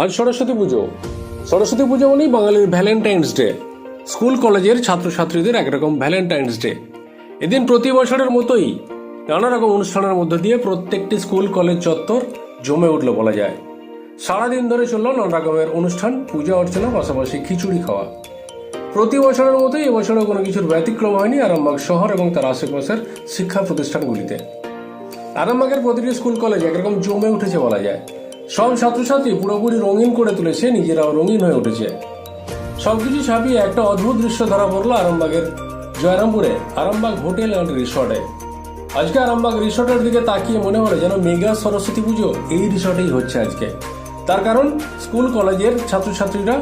আজ সরস্বতী পুজো। সরস্বতী পুজো মানেই বাঙালির ভ্যালেন্টাইন্স ডে স্কুল, কলেজের ছাত্রছাত্রীদের একরকম ভ্যালেন্টাইন্স ডে এদিন প্রতি বছরের মতোই নানা রকম অনুষ্ঠানের মধ্য দিয়ে প্রত্যেকটি স্কুল, কলেজ চত্বর জমে উঠল বলা যায়। সারাদিন ধরে চলল নানা রকমের অনুষ্ঠান, পূজা অর্চনা, পাশাপাশি খিচুড়ি খাওয়া। প্রতি বছরের মতোই এবছরও কোনো কিছুর ব্যতিক্রম হয়নি আরামবাগ শহর এবং তার আশেপাশের শিক্ষা প্রতিষ্ঠানগুলিতে। আরামবাগের প্রতিটি স্কুল, কলেজ একরকম জমে উঠেছে বলা যায়। সব ছাত্রছাত্রী পুরোপুরি রঙিন করে তুলেছে, নিজেরাও রঙিন হয়ে উঠেছে। সবকিছু ছাপিয়ে একটা অদ্ভুত দৃশ্য ধরা পড়ল আরামবাগের জয়রামপুরে, আরামবাগ হোটেল অ্যান্ড রিসর্টে। আজকে আরামবাগ রিসর্টের দিকে তাকিয়ে মনে হলো যেন মেগা সরস্বতী পুজো এই রিসর্টেই হচ্ছে আজকে। তার কারণ, স্কুল, কলেজের ছাত্রছাত্রীরা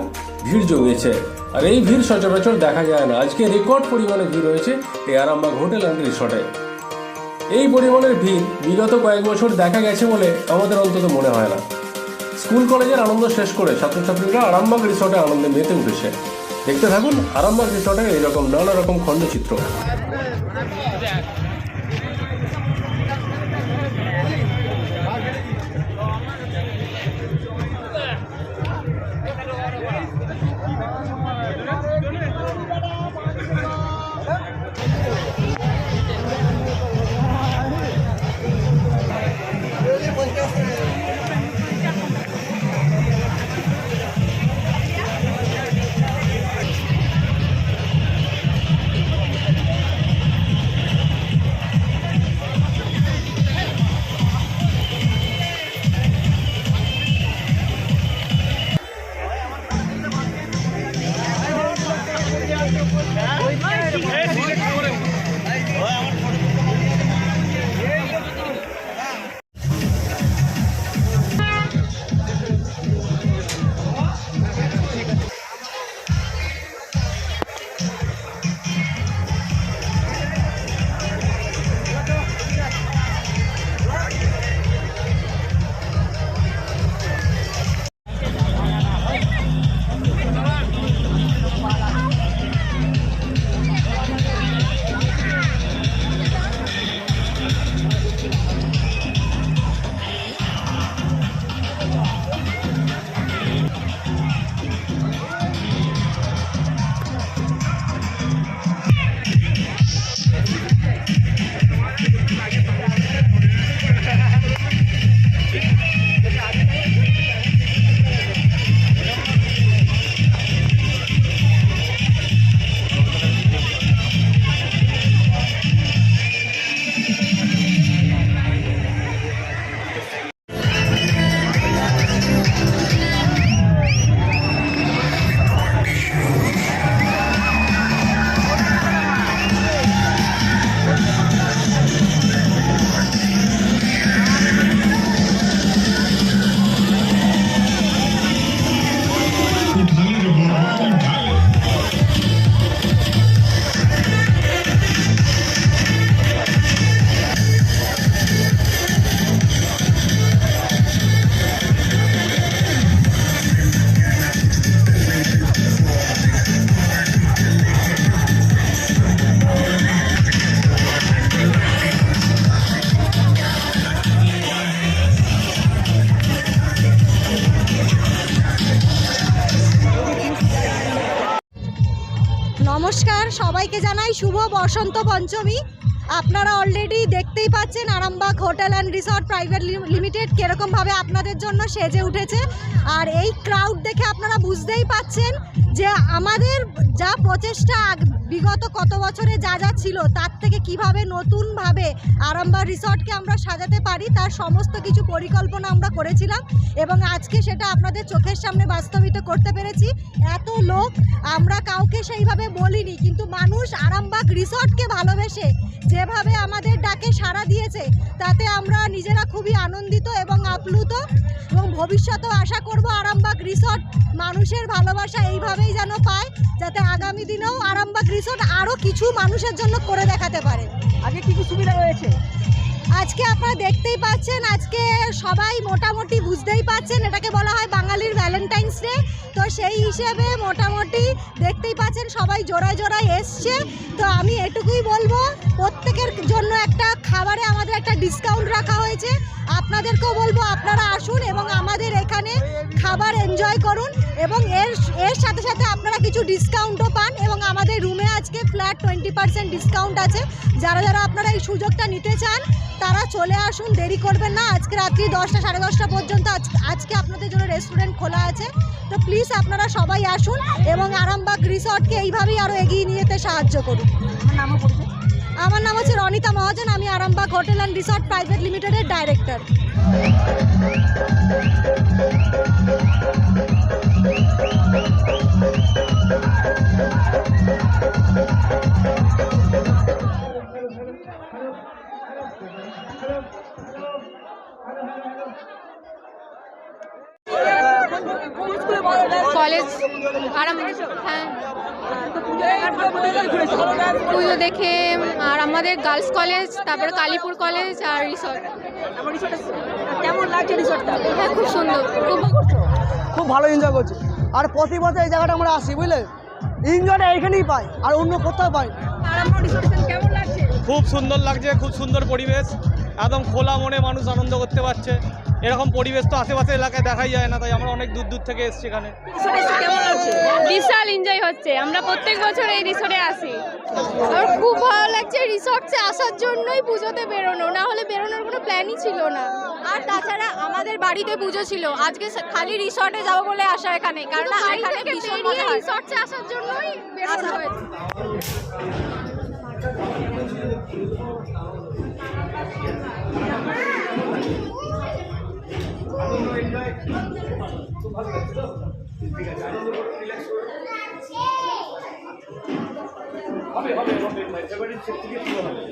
ভিড় জমিয়েছে। আর এই ভিড় সচরাচর দেখা যায় না। আজকে রেকর্ড পরিমাণে ভিড় হয়েছে এই আরামবাগ হোটেল অ্যান্ড রিসর্টে। এই পরিমাণের ভিড় বিগত কয়েক বছর দেখা গেছে বলে আমাদের অন্তত মনে হয় না। স্কুল, কলেজের আনন্দ শেষ করে ছাত্রছাত্রীরা আরামবাগ রিসর্টে আনন্দে মেতে উঠেছে। দেখতে থাকুন, আরামবাগ রিসর্টের এইরকম নানা রকম খণ্ডচিত্র। সবাইকে জানাই শুভ বসন্ত পঞ্চমী। আপনারা অলরেডি দেখতেই পাচ্ছেন Arambagh hotel and resort private limited কীরকমভাবে আপনাদের জন্য সেজে উঠেছে। আর এই ক্রাউড দেখে আপনারা বুঝতেই পাচ্ছেন যে আমাদের যা প্রচেষ্টা বিগত কত বছরে যা যা ছিল, তার থেকে কীভাবে নতুনভাবে আরামবাগ রিসর্টকে আমরা সাজাতে পারি, তার সমস্ত কিছু পরিকল্পনা আমরা করেছিলাম এবং আজকে সেটা আপনাদের চোখের সামনে বাস্তবিত করতে পেরেছি। এত লোক, আমরা কাউকে সেইভাবে বলিনি, কিন্তু মানুষ আরামবাগ রিসর্টকে ভালোবেসে যেভাবে আমাদের ডাকে সাড়া দিয়েছে, তাতে আমরা নিজেরা খুবই আনন্দিত এবং আপ্লুত এবং ভবিষ্যতেও আশা করব আরামবাগ রিসর্ট মানুষের ভালোবাসা এইভাবেই যেন পায়, যাতে আগামী দিনেও আরামবাগ রিসর্ট আরও কিছু মানুষের জন্য করে দেখাতে পারে। আগে কি কি সুবিধা রয়েছে? আজকে আপনারা দেখতেই পাচ্ছেন, আজকে সবাই মোটামুটি বুঝতেই পাচ্ছেন, এটাকে বলা হয় বাঙালির ভ্যালেন্টাইন্স ডে তো সেই হিসেবে মোটামুটি দেখতেই পাচ্ছেন, সবাই জোড়ায় জোড়ায় এসছে। তো আমি এটুকুই বলব ডিসকাউন্ট রাখা হয়েছে। আপনাদেরকেও বলব, আপনারা আসুন এবং আমাদের এখানে খাবার এনজয় করুন এবং এর এর সাথে সাথে আপনারা কিছু ডিসকাউন্টও পান এবং আমাদের রুমে আজকে ফ্ল্যাট টোয়েন্টি পার্সেন্ট ডিসকাউন্ট আছে। যারা যারা আপনারা এই সুযোগটা নিতে চান, তারা চলে আসুন, দেরি করবেন না। আজকে রাত্রি দশটা, সাড়ে দশটা পর্যন্ত আজ- আজকে আপনাদের জন্য রেস্টুরেন্ট খোলা আছে। তো প্লিজ আপনারা সবাই আসুন এবং আরামবাগ রিসর্টকে এইভাবেই আরও এগিয়ে নিয়ে যেতে সাহায্য করুন। আমার নাম হচ্ছে রনিতা মহাজন আমি Arambagh hotel and resort private লিমিটেডের ডাইরেক্টর। কলেজ আরাম হ্যাঁ। পুজো দেখে আর আমাদের গার্লস কলেজ তারপরে কালীপুর কলেজ আর রিসর্ট। কেমন লাগছে রিসোর্টটা? হ্যাঁ খুব সুন্দর। খুব খুব ভালো এনজয় করছি। আর প্রতি বছর এই জায়গাটা আমরা আসি বুঝলে? এনজয়টা এইখানেই পাই আর অন্য কোথাও পাই না। কেমন লাগছে? খুব সুন্দর লাগছে খুব সুন্দর পরিবেশ। একদম খোলা মনে মানুষ আনন্দ করতে পারছে। এরকম পরিবেশ তো আশেপাশে এলাকায় দেখাই যায় না তাই আমরা অনেক দূর দূর থেকে এসেছি এখানে। বিশাল এনজয় হচ্ছে। আমরা প্রত্যেক বছর এই রিসর্টে আসি। আর খুব ভালো লাগছে রিসর্টে আসার জন্যই পুজোতে বেরোনো। না হলে বেরোনোর কোনো প্ল্যানই ছিল না। আর তাছাড়া আমাদের বাড়িতে পুজো ছিল। আজকে খালি রিসর্টে যাব বলে আসা এখানে। কারণ এখানে ভীষণ মজা রিসর্টে আসার জন্যই বেরোনো হয়েছে। হবে হবে হবে ফেব্রুয়ারি থেকে শুরু হবে